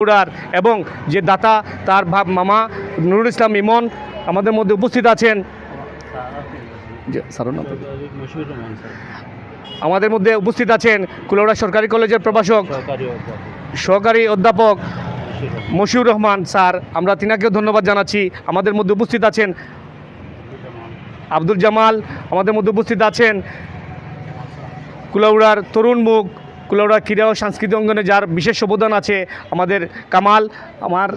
উড়ার এবং যে দাতা তার ভাব মামা নুরুল ইসলাম ইমন আমাদের মধ্যে উপস্থিত আছেন। আমাদের মধ্যে উপস্থিত আছেন কুলোড়া সরকারি কলেজের প্রভাষক সহকারী অধ্যাপক। মশিউর রহমান মশিউর রহমান স্যার। আমরা তিনাকেও ধন্যবাদ জানাচ্ছি। আমাদের মধ্যে উপস্থিত আছেন আব্দুল জামাল আমাদের মধ্যে উপস্থিত আছেন কুলাউড়ার তরুণ মুখ কুলাউড়া ক্রীড়া ও সাংস্কৃতিক অঙ্গনে যার বিশেষ অবদান আছে আমাদের কামাল, আমার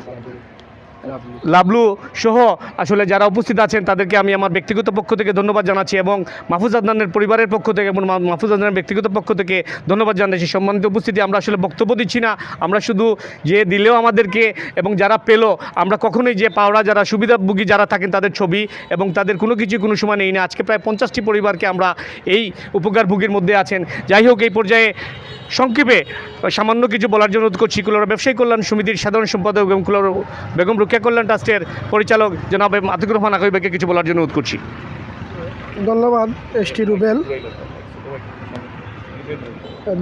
লাবলু সহ আসলে যারা উপস্থিত আছেন তাদেরকে আমি আমার ব্যক্তিগত পক্ষ থেকে ধন্যবাদ জানাচ্ছি এবং মাহফুজ আদনানের পরিবারের পক্ষ থেকে এবং মাহফুজ আদনানের ব্যক্তিগত পক্ষ থেকে ধন্যবাদ জানাচ্ছি। সম্মানিত উপস্থিতি, আমরা আসলে বক্তব্য দিচ্ছি না, আমরা শুধু যে দিলেও আমাদেরকে এবং যারা পেল, আমরা কখনোই যে পাওড়া যারা সুবিধাভোগী যারা থাকেন তাদের ছবি এবং তাদের কোনো কিছু কোনো সময় নেই না। আজকে প্রায় পঞ্চাশটি পরিবারকে আমরা এই উপকারভোগীর মধ্যে আছেন। যাই হোক, এই পর্যায়ে সংক্ষেপে সামান্য কিছু বলার জন্য করছি কুলার ব্যবসায়ী কল্যাণ সমিতির সাধারণ সম্পাদক এবং কুলার বেগম রুকিয়া কল্যাণ ট্রাস্টের পরিচালক জনাব আতিকুর রহমান আকইবাকে কিছু বলার জন্য অনুরোধ করছি। ধন্যবাদ এস টি রুবেল।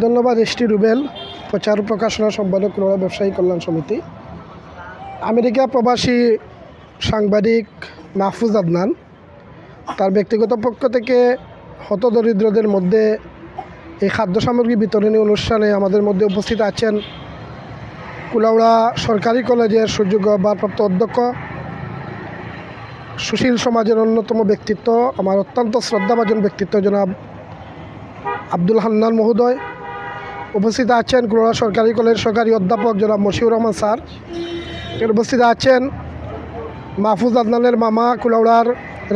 ধন্যবাদ এস টি রুবেল, প্রচার প্রকাশনা সম্পাদক কুলোড়া ব্যবসায়ী কল্যাণ সমিতি। আমেরিকা প্রবাসী সাংবাদিক মাহফুজ আদনান, তার ব্যক্তিগত পক্ষ থেকে হতদরিদ্রদের মধ্যে এই খাদ্য সামগ্রী বিতরণী অনুষ্ঠানে আমাদের মধ্যে উপস্থিত আছেন কুলাউড়া সরকারি কলেজের সুযোগ্য ভারপ্রাপ্ত অধ্যক্ষ সুশীল সমাজের অন্যতম ব্যক্তিত্ব, আমার অত্যন্ত শ্রদ্ধাভাজন ব্যক্তিত্ব জনাব আব্দুল হান্নান মহোদয়। উপস্থিত আছেন কুড়া সরকারি কলেজের সরকারি অধ্যাপক জনাব মশিউর রহমান স্যার। উপস্থিত আছেন মাহফুজ আদনানের মামা কুলাউড়ার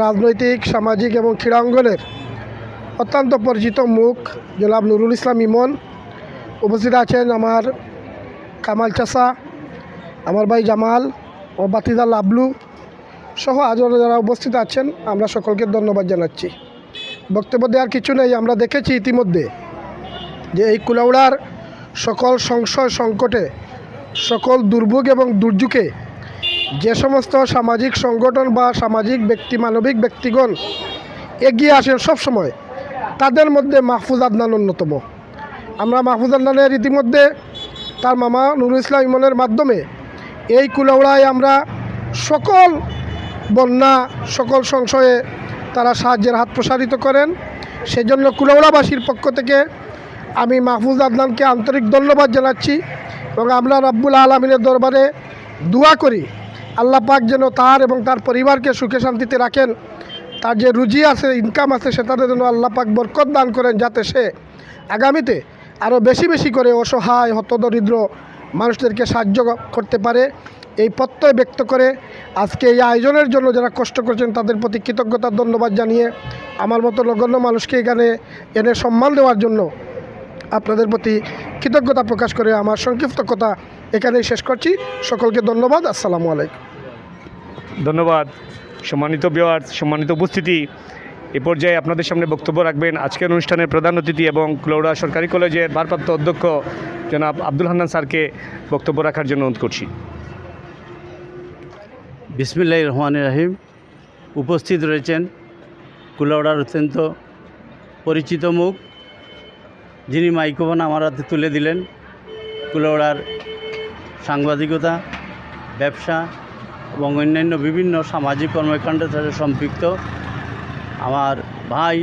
রাজনৈতিক, সামাজিক এবং ক্রীড়াঙ্গনের অত্যন্ত পরিচিত মুখ, জনাব নুরুল ইসলাম ইমন। উপস্থিত আছেন আমার কামাল চাষা, আমার ভাই জামাল ও বাতিদা লাবলু সহ আজও যারা উপস্থিত আছেন, আমরা সকলকে ধন্যবাদ জানাচ্ছি। বক্তব্য দেওয়ার কিছু নেই, আমরা দেখেছি ইতিমধ্যে যে এই কুলাউড়ার সকল সংশয় সংকটে, সকল দুর্ভোগ এবং দুর্যোগে যে সমস্ত সামাজিক সংগঠন বা সামাজিক ব্যক্তি, মানবিক ব্যক্তিগণ এগিয়ে আসেন সব সময় তাদের মধ্যে মাহফুজ আদনান অন্যতম। আমরা মাহফুজ আদনানের ইতিমধ্যে তার মামা নুরুল ইসলাম ইমনের মাধ্যমে এই কুলাউড়ায় আমরা সকল বন্যা, সকল সংশয়ে তারা সাহায্যের হাত প্রসারিত করেন। সেজন্য কুলাউড়াবাসীর পক্ষ থেকে আমি মাহফুজ আদনানকে আন্তরিক ধন্যবাদ জানাচ্ছি এবং আমরা রাব্বুল আলমিনের দরবারে দোয়া করি, আল্লাহ পাক যেন তার এবং তার পরিবারকে সুখে শান্তিতে রাখেন। তার যে রুজি আছে ইনকাম আছে সেটাতে যেন আল্লাহ পাক বরকত দান করেন যাতে সে আগামীতে আরও বেশি বেশি করে অসহায়, হতদরিদ্র মানুষদেরকে সাহায্য করতে পারে। এই প্রত্যয় ব্যক্ত করে আজকে এই আয়োজনের জন্য যারা কষ্ট করছেন, তাদের প্রতি কৃতজ্ঞতার ধন্যবাদ জানিয়ে আমার মতো নগণ্য মানুষকে এখানে এনে সম্মান দেওয়ার জন্য আপনাদের প্রতি কৃতজ্ঞতা প্রকাশ করে আমার সংক্ষিপ্ত কথা এখানেই শেষ করছি। সকলকে ধন্যবাদ। আসসালামু আলাইকুম। ধন্যবাদ। সম্মানিত বিওয়ার সম্মানিত উপস্থিতি। এ পর্যায়ে আপনাদের সামনে বক্তব্য রাখবেন আজকের অনুষ্ঠানের প্রধান অতিথি এবং ক্লোড়া সরকারি কলেজের ভারপ্রাপ্ত অধ্যক্ষ জনাব আব্দুল হান্নান স্যারকে বক্তব্য রাখার জন্য অনুরোধ করছি। বিসমিল্লাহ রহমান রাহিম। উপস্থিত রয়েছেন কুলাউড়ার অত্যন্ত পরিচিত মুখ, যিনি মাইক্রোফোন আমার হাতে তুলে দিলেন। কুলাউড়ার সাংবাদিকতা, ব্যবসা এবং অন্যান্য বিভিন্ন সামাজিক কর্মকাণ্ডের সাথে সম্পৃক্ত আমার ভাই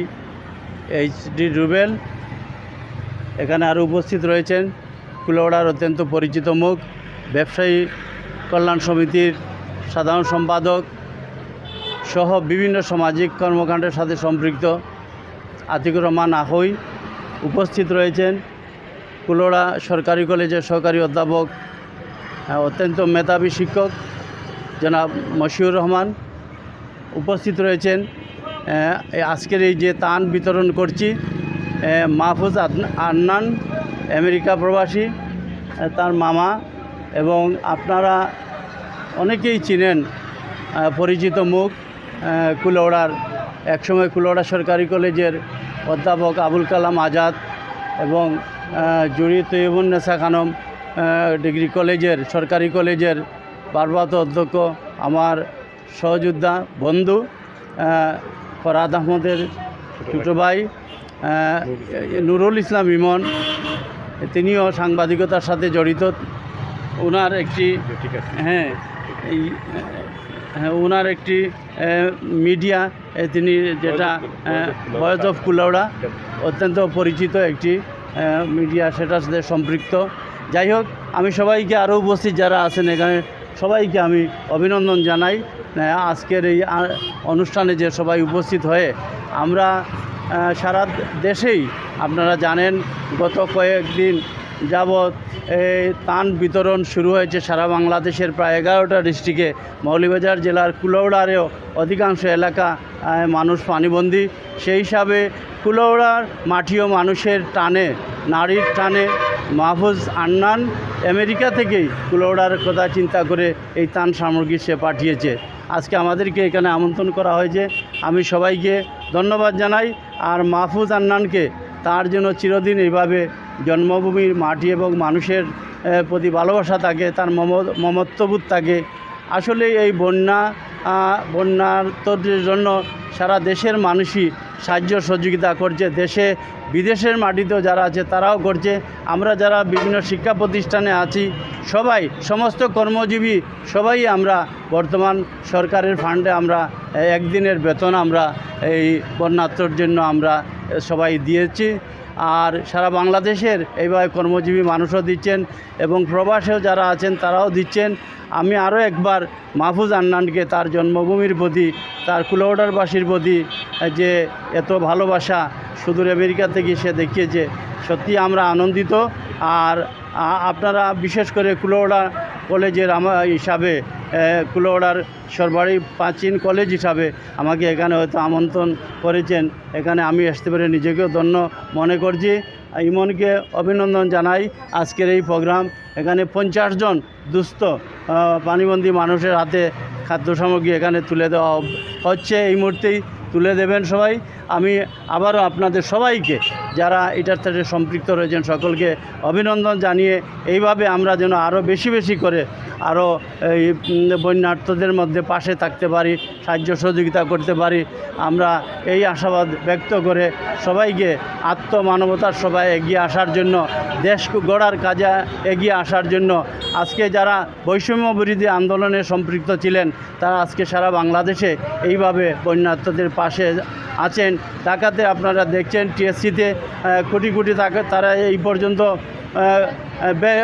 এইচ ডি রুবেল এখানে আরও উপস্থিত রয়েছেন। কুলাউড়ার অত্যন্ত পরিচিত মুখ ব্যবসায়ী কল্যাণ সমিতির সাধারণ সম্পাদক সহ বিভিন্ন সামাজিক কর্মকাণ্ডের সাথে সম্পৃক্ত আতিকুর রহমান আহই উপস্থিত রয়েছেন। কুলোড়া সরকারি কলেজের সহকারী অধ্যাপক আহ, অত্যন্ত মেধাবী শিক্ষক। জনাব মশিউর রহমান উপস্থিত রয়েছেন। আজকের এই যে তান বিতরণ করছি মাহফুজ আন্নান আমেরিকা প্রবাসী তার মামা এবং আপনারা অনেকেই চিনেন পরিচিত মুখ কুলৌড়ার একসময় কুলৌড়া সরকারি কলেজের অধ্যাপক আবুল কালাম আজাদ এবং জুড়ি তৈবুন্নেসা খানম ডিগ্রি কলেজের, সরকারি কলেজের ভারপ্রাপ্ত অধ্যক্ষ, আমার সহযোদ্ধা বন্ধু ফরাদ আহমদের ছোটো ভাই নুরুল ইসলাম ইমন, তিনিও সাংবাদিকতার সাথে জড়িত। ওনার একটি হ্যাঁ হ্যাঁ ওনার একটি মিডিয়া তিনি যেটা ভয়েস অফ কুলাউড়া, অত্যন্ত পরিচিত একটি মিডিয়া সেটার সাথে সম্পৃক্ত। যাই হোক, আমি সবাইকে আরও উপস্থিত যারা আছেন এখানে সবাইকে আমি অভিনন্দন জানাই। আজকের এই অনুষ্ঠানে যে সবাই উপস্থিত হয়ে আমরা সারা দেশেই আপনারা জানেন, গত কয়েকদিন যাবৎ এই তান বিতরণ শুরু হয়েছে সারা বাংলাদেশের প্রায় এগারোটা ডিস্ট্রিক্টে। মৌলিবাজার জেলার কুলৌড়ারেও অধিকাংশ এলাকা মানুষ পানিবন্দী। সেই হিসাবে কুলৌড়ার মাটিও মানুষের টানে, নারীর টানে মাহফুজ আন্নান আমেরিকা থেকেই কুলৌড়ার কথা চিন্তা করে এই তান সামগ্রী সে পাঠিয়েছে। আজকে আমাদেরকে এখানে আমন্ত্রণ করা হয়েছে। আমি সবাইকে ধন্যবাদ জানাই আর মাহফুজ আন্নানকে তার জন্য চিরদিন এইভাবে জন্মভূমির মাটি এবং মানুষের প্রতি ভালোবাসা থাকে তার মম, মমত্ববোধ থাকে আসলে এই বন্যা বন্যার্তদের জন্য সারা দেশের মানুষই সাহায্য সহযোগিতা করছে। দেশে, বিদেশের মাটিতেও যারা আছে তারাও করছে। আমরা যারা বিভিন্ন শিক্ষা প্রতিষ্ঠানে আছি, সবাই, সমস্ত কর্মজীবী, সবাই আমরা বর্তমান সরকারের ফান্ডে আমরা একদিনের বেতন আমরা এই বন্যাত্মর জন্য আমরা সবাই দিয়েছি। আর সারা বাংলাদেশের এইভাবে কর্মজীবী মানুষও দিচ্ছেন এবং প্রবাসেও যারা আছেন তারাও দিচ্ছেন। আমি আরও একবার মাহফুজ আন্নানকে তার জন্মভূমির প্রতি, তার কুলৌডারবাসীর প্রতি যে এত ভালোবাসা সুদূর আমেরিকা থেকে সে দেখিয়েছে, সত্যি আমরা আনন্দিত। আর আপনারা বিশেষ করে কুলৌড়া কলেজের আমার হিসাবে কুলৌড়ার সরকারি প্রাচীন কলেজ হিসাবে আমাকে এখানে হয়তো আমন্ত্রণ করেছেন। এখানে আমি আসতে পেরে নিজেকেও ধন্য মনে করছি। ইমনকে অভিনন্দন জানাই আজকের এই প্রোগ্রাম। এখানে পঞ্চাশ জন দুস্থ পানিবন্দী মানুষের হাতে খাদ্য সামগ্রী এখানে তুলে দেওয়া হচ্ছে। এই মুহূর্তেই তুলে দেবেন সবাই। আমি আবারও আপনাদের সবাইকে, যারা এটার সাথে সম্পৃক্ত রয়েছেন, সকলকে অভিনন্দন জানিয়ে এইভাবে আমরা যেন আরও বেশি বেশি করে আরও এই বন্যার্থদের মধ্যে পাশে থাকতে পারি, সাহায্য সহযোগিতা করতে পারি। আমরা এই আশাবাদ ব্যক্ত করে সবাইকে আত্মমানবতার সবাই এগিয়ে আসার জন্য, দেশ গড়ার কাজে এগিয়ে আসার জন্য, আজকে যারা বৈষম্য বিরোধী আন্দোলনে সম্পৃক্ত ছিলেন, তারা আজকে সারা বাংলাদেশে এইভাবে বন্যার্থদের পাশে আছেন। তাকাতে আপনারা দেখছেন টিএসসিতে কোটি কোটি টাকা তারা এই পর্যন্ত ব্যয়